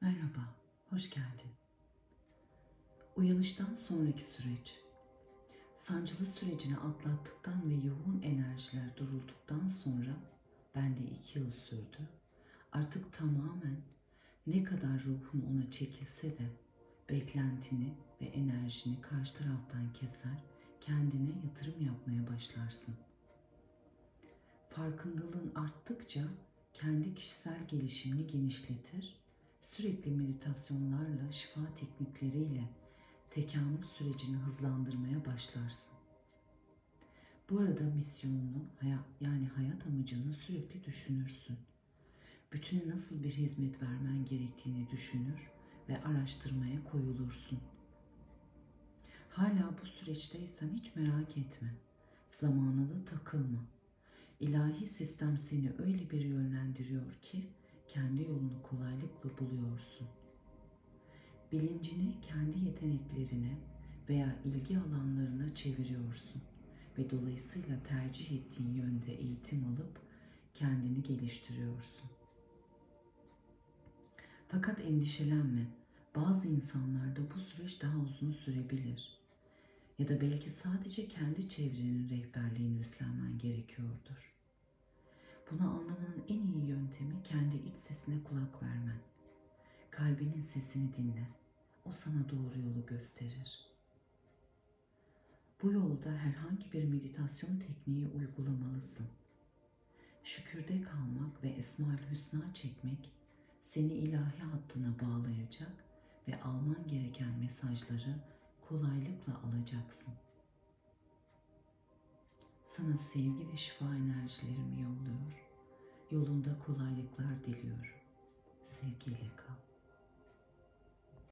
Merhaba, hoş geldin. Uyanıştan sonraki süreç. Sancılı sürecini atlattıktan ve yoğun enerjiler durulduktan sonra bende iki yıl sürdü. Artık tamamen ne kadar ruhun ona çekilse de beklentini ve enerjini karşı taraftan keser, kendine yatırım yapmaya başlarsın. Farkındalığın arttıkça kendi kişisel gelişimini genişletir, sürekli meditasyonlarla, şifa teknikleriyle tekamül sürecini hızlandırmaya başlarsın. Bu arada misyonunu, yani hayat amacını sürekli düşünürsün. Bütün nasıl bir hizmet vermen gerektiğini düşünür ve araştırmaya koyulursun. Hala bu süreçteysen hiç merak etme. Zamana da takılma. İlahi sistem seni öyle bir yönlendiriyor ki kendi yolunu kolaylıkla buluyorsun. Bilincini kendi yeteneklerine veya ilgi alanlarına çeviriyorsun ve dolayısıyla tercih ettiğin yönde eğitim alıp kendini geliştiriyorsun. Fakat endişelenme. Bazı insanlarda bu süreç daha uzun sürebilir. Ya da belki sadece kendi çevrenin rehberliğini üstlenmen gerekiyordur. Bunu sesine kulak vermen. Kalbinin sesini dinle. O sana doğru yolu gösterir. Bu yolda herhangi bir meditasyon tekniği uygulamalısın. Şükürde kalmak ve Esma-ül Hüsna çekmek seni ilahi hattına bağlayacak ve alman gereken mesajları kolaylıkla alacaksın. Sana sevgi ve şifa enerjilerimi yolluyor. Yolunda kolaylıklar diliyorum. sevgiyle kalın.